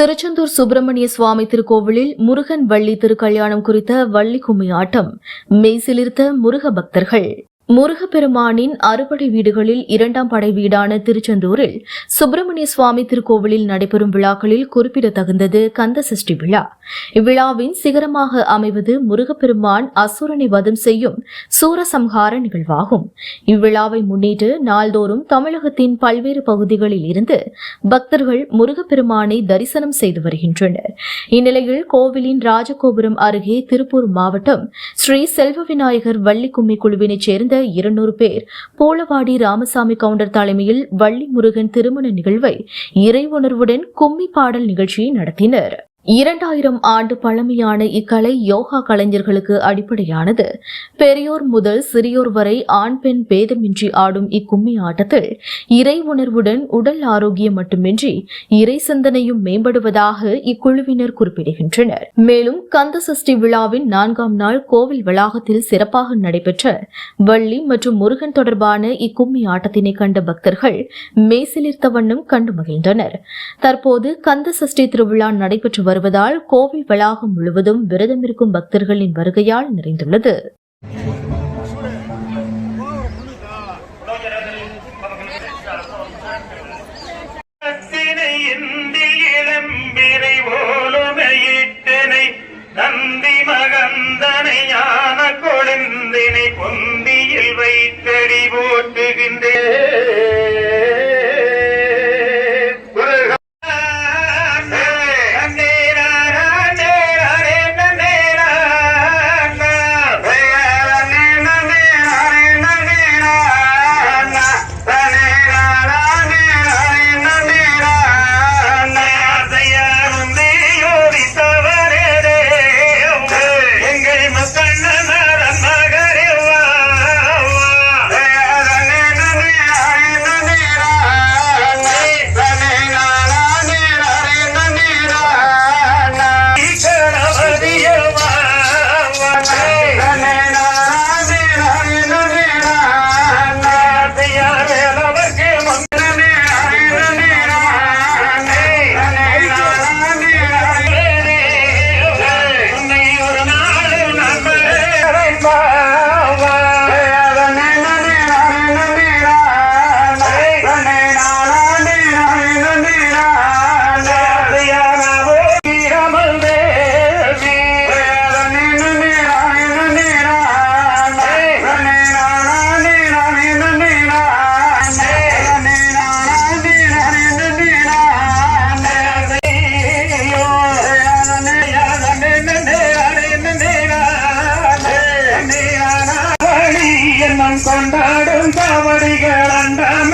திருச்செந்தூர் சுப்பிரமணிய சுவாமி திருக்கோவிலில் முருகன் வள்ளி திருக்கல்யாணம் குறித்த வள்ளி கும்மி ஆட்டம். மெய்சிலிருத்த முருக பக்தர்கள் முருகப்பெருமானின் அறுபடை வீடுகளில் இரண்டாம் படை வீடான திருச்செந்தூரில் சுப்பிரமணிய சுவாமி திருக்கோவிலில் நடைபெறும் விழாக்களில் குறிப்பிடத்தகுந்தது கந்த சஷ்டி விழா. இவ்விழாவின் சிகரமாக அமைவது முருகப்பெருமான் அசுரனை வதம் செய்யும் சூரசம்ஹார நிகழ்வாகும். இவ்விழாவை முன்னிட்டு நாள்தோறும் தமிழகத்தின் பல்வேறு பகுதிகளில் இருந்து பக்தர்கள் முருகப்பெருமானை தரிசனம் செய்து வருகின்றனர். இந்நிலையில் கோவிலின் ராஜகோபுரம் அருகே திருப்பூர் மாவட்டம் ஸ்ரீ செல்வ விநாயகர் வள்ளிக்கும்மி குழுவினைச் சேர்ந்த இருநூறு பேர். போலவாடி ராமசாமி கவுண்டர் தலைமையில் வள்ளி முருகன் திருமண நிகழ்வை இறை உணர்வுடன் கும்மி பாடல் நிகழ்ச்சியை நடத்தினர். இரண்டாயிரம் ஆண்டு பழமையான இக்கலை யோகா கலைஞர்களுக்கு அடிப்படையானது. பெரியோர் முதல் சிறியோர் வரை ஆண் பெண் பேதமின்றி ஆடும் இக்கும்மி ஆட்டத்தில் இறை உணர்வுடன் உடல் ஆரோக்கியம் மட்டுமின்றி இறை சிந்தனையும் மேம்படுவதாக இக்குழுவினர் குறிப்பிடுகின்றனர். மேலும் கந்த சஷ்டி விழாவின் நான்காம் நாள் கோவில் வளாகத்தில் சிறப்பாக நடைபெற்ற வள்ளி மற்றும் முருகன் தொடர்பான இக்கும்மி ஆட்டத்தினை கண்ட பக்தர்கள் மேசிலிர்த்த வண்ணம் கண்டு மகிழ்ந்தனர். தற்போது கந்த சஷ்டி திருவிழா நடைபெற்று வருவதால் கோவில் வளாகம் முழுவதும் விரதம் இருக்கும் பக்தர்களின் வருகையால் நிறைந்துள்ளது. கத்தினை இந்தில் இளம்பிரை ஓலுமையிட்டனை நந்தி மகந்தனை ஞான கொழுந்தினை பொந்தியில் வைத்தடி போட்டுகின்றேன் கொண்டாடும் காவடிகள் அண்டாம்